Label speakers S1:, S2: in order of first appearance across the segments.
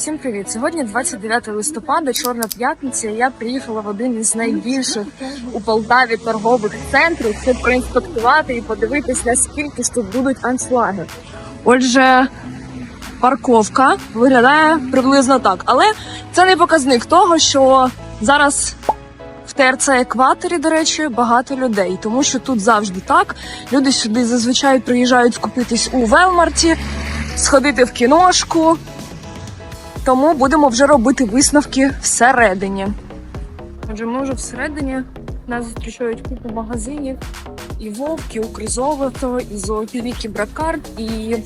S1: Всім привіт! Сьогодні 29 листопада, Чорна п'ятниця. Я приїхала в один із найбільших у Полтаві торгових центрів, щоб проінспектувати і подивитись, наскільки ж тут будуть аншлаги. Отже, парковка виглядає приблизно так, але це не показник того, що зараз в ТРЦ екваторі, до речі, багато людей, тому що тут завжди так. Люди сюди зазвичай приїжджають скупитись у Велмарті, сходити в кіношку. Тому будемо вже робити висновки всередині. Отже, ми вже всередині нас зустрічають купу магазинів, і Вовк, і Укрзолото, і Зоопівік, і Бракард, і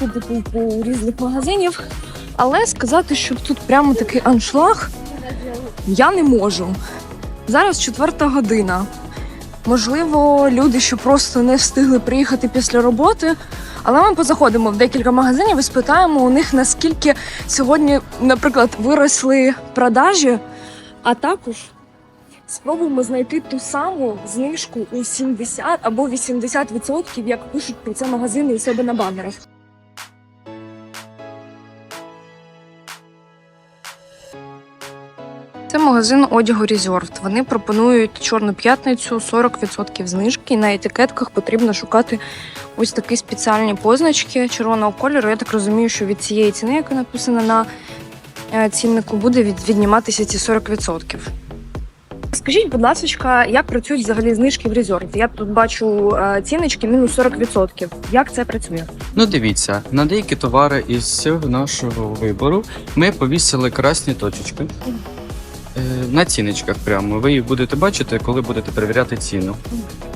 S1: купу купу різних магазинів. Але сказати, що тут прямо такий аншлаг, я не можу. Зараз четверта година. Можливо, люди, що просто не встигли приїхати після роботи. Але ми позаходимо в декілька магазинів і спитаємо у них, наскільки сьогодні, наприклад, виросли продажі, а також спробуємо знайти ту саму знижку у 70 або 80%, як пишуть про це магазини у себе на банерах. Це магазин одягу Resort. Вони пропонують чорну п'ятницю 40% знижки. На етикетках потрібно шукати ось такі спеціальні позначки червоного кольору. Я так розумію, що від цієї ціни, яка написана на е, ціннику, буде відніматися ці 40%. Скажіть, будь ласка, як працюють взагалі знижки в Resort? Я тут бачу е, ціночки мінус 40%. Як це працює?
S2: Ну дивіться, на деякі товари із цього нашого вибору ми повісили красні точечки. Е, На ціночках прямо ви їх будете бачити, коли будете перевіряти ціну.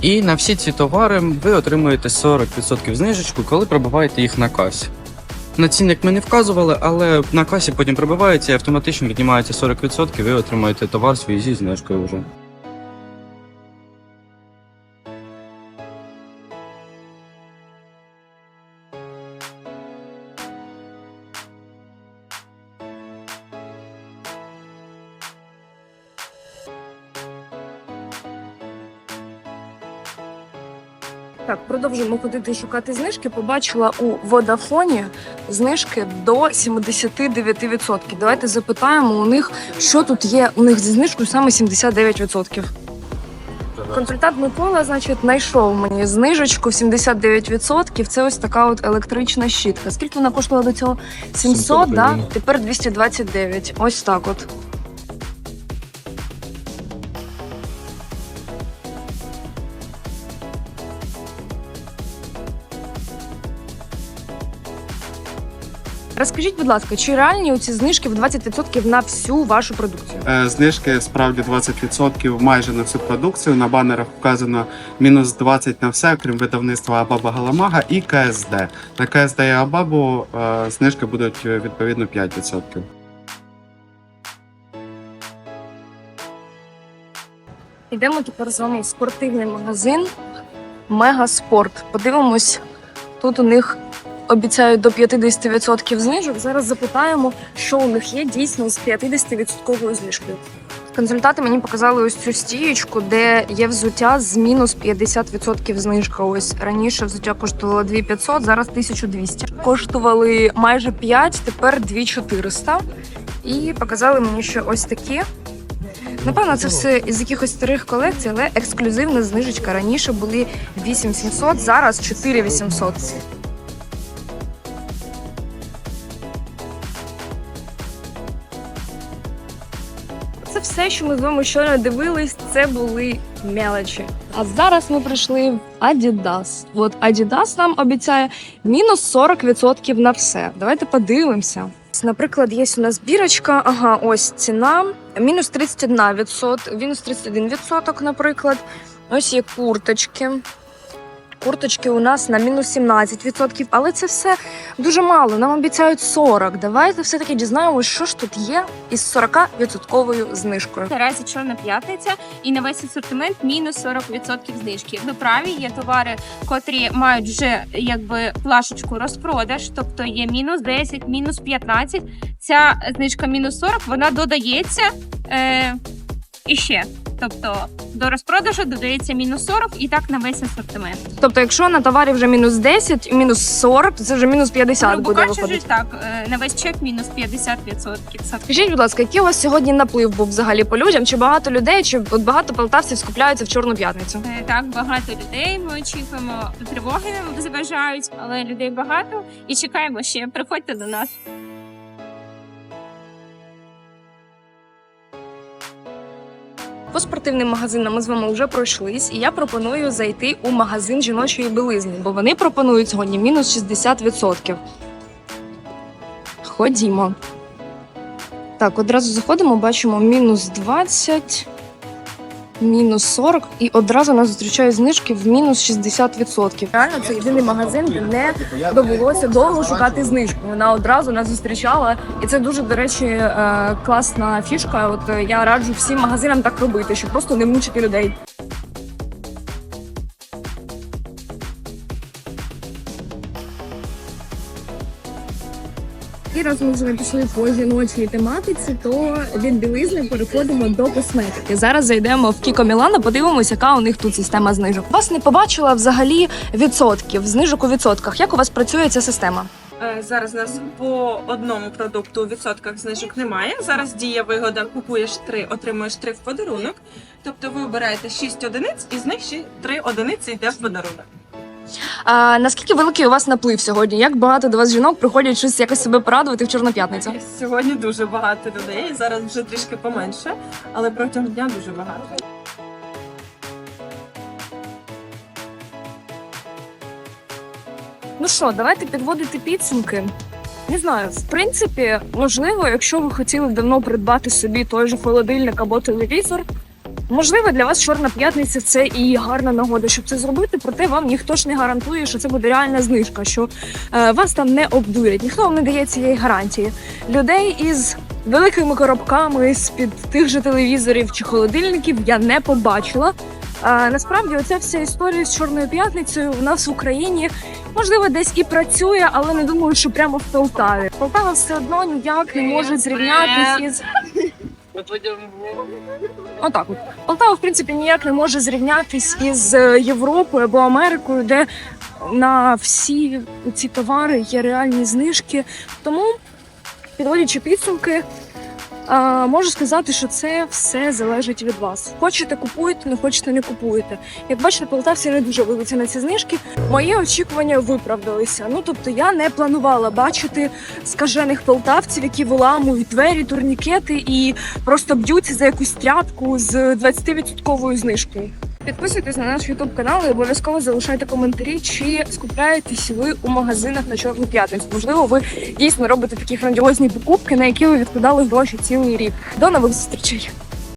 S2: І на всі ці товари ви отримуєте 40% знижечку, коли пробиваєте їх на касі. На цінник ми не вказували, але на касі потім пробивається і автоматично віднімається 40%, і ви отримаєте товар свій зі знижкою вже.
S1: Так, продовжуємо ходити шукати знижки. Побачила у Водафоні знижки до 79%. Давайте запитаємо у них, що тут є у них зі знижкою саме 79%. Консультант Микола, значить, знайшов мені знижечку 79%. Це ось така от електрична щітка. Скільки вона коштувала до цього? 700,
S2: 700
S1: да? Тепер 229. Ось так от. Розкажіть, будь ласка, чи реальні ці знижки в 20% на всю вашу продукцію?
S3: Е, Знижки справді 20% майже на всю продукцію. На банерах вказано мінус 20 на все, крім видавництва Абаба Галамага і КСД. На КСД і Абабу е, знижки будуть е, відповідно 5%.
S1: Йдемо тепер з вами в спортивний магазин Мегаспорт. Подивимось, тут у них обіцяють до 50% знижок. Зараз запитаємо, що у них є дійсно з 50% знижкою. Консультанти мені показали ось цю стієчку, де є взуття з мінус 50% знижка. Ось раніше взуття коштувало 2500, зараз 1200. Коштували майже 5, тепер 2400. І показали мені ще ось такі. Напевно, це все із якихось старих колекцій, але ексклюзивна знижечка. Раніше були 8700, зараз 4800. Це все, що ми з вами щойно дивились, це були мелочі. А зараз ми прийшли в Adidas. От Adidas нам обіцяє мінус 40% на все. Давайте подивимося. Наприклад, є у нас бірочка. Ага, ось ціна. Мінус 31%, мінус 31%, наприклад. Ось є курточки. Курточки у нас на мінус 17%, але це все дуже мало. Нам обіцяють 40. Давайте все-таки дізнаємося, що ж тут є із 40% знижкою.
S4: Наразі чорна п'ятниця і на весь асортимент мінус 40% знижки. Ви праві, є товари, котрі мають вже якби плашечку розпродаж, тобто є мінус 10, мінус 15. Ця знижка мінус 40, вона додається е, іще. Тобто до розпродажу додається мінус 40 і так на весь асортимент.
S1: Тобто, якщо на товарі вже мінус 10 і мінус 40, це вже мінус 50
S4: Грубо
S1: буде
S4: кажучи,
S1: виходити.
S4: так, е, на весь чек мінус 50%.
S1: Скажіть, будь ласка, який у вас сьогодні наплив був взагалі по людям? Чи багато людей, чи от багато полтавців скупляються в чорну п'ятницю?
S4: Е, Так, багато людей. Ми очікуємо тривоги заважають, але людей багато і чекаємо ще. Приходьте до нас.
S1: По спортивним магазинам ми з вами вже пройшлись, і я пропоную зайти у магазин жіночої білизни, бо вони пропонують сьогодні мінус 60%. Ходімо. Так, одразу заходимо, бачимо мінус 20, мінус 40, і одразу нас зустрічають знижки в мінус 60%. Реально, це єдиний магазин, де не довелося довго шукати знижку. Вона одразу нас зустрічала, і це дуже, до речі, е, класна фішка. От е, я раджу всім магазинам так робити, щоб просто не мучити людей. І раз ми вже пішли по жіночій тематиці, то від білизни переходимо до косметики. Зараз зайдемо в Кіко Мілано, подивимося, яка у них тут система знижок. Вас не побачила взагалі відсотків, знижок у відсотках. Як у вас працює ця система?
S5: Е, Зараз у нас по одному продукту у відсотках знижок немає. Зараз діє вигода, купуєш три, отримуєш три в подарунок. Тобто ви обираєте 6 одиниць, і з них ще 3 одиниці йде в подарунок.
S1: А наскільки великий у вас наплив сьогодні? Як багато до вас жінок приходять щось якось себе порадувати в чорну п'ятницю?
S5: Сьогодні дуже багато людей. Зараз вже трішки поменше, але протягом дня дуже багато.
S1: Ну що, давайте підводити підсумки. Не знаю, в принципі, можливо, якщо ви хотіли давно придбати собі той же холодильник або телевізор, можливо, для вас Чорна п'ятниця це і гарна нагода, щоб це зробити, проте вам ніхто ж не гарантує, що це буде реальна знижка, що е, вас там не обдурять. Ніхто вам не дає цієї гарантії. Людей із великими коробками з-під тих же телевізорів чи холодильників я не побачила. А, насправді, оця вся історія з Чорною п'ятницею у нас в Україні можливо десь і працює, але не думаю, що прямо в Полтаві. Полтава все одно ніяк не може зрівнятися із. Отак от. Полтава, в принципі, ніяк не може зрівнятись із е, Європою або Америкою, де на всі ці товари є реальні знижки. Тому, підводячи підсумки, а, можу сказати, що це все залежить від вас. Хочете купуєте, не хочете не купуєте. Як бачите, полтавці не дуже вилиться на ці знижки. Мої очікування виправдалися. Ну тобто я не планувала бачити скажених полтавців, які виламують двері, турнікети і просто б'ються за якусь тряпку з 20% знижкою. Підписуйтесь на наш ютуб канал і обов'язково залишайте коментарі, чи скупляєтесь ви у магазинах на чорну п'ятницю. Можливо, ви дійсно робите такі грандіозні покупки, на які ви відкладали гроші цілий рік. До нових зустрічей!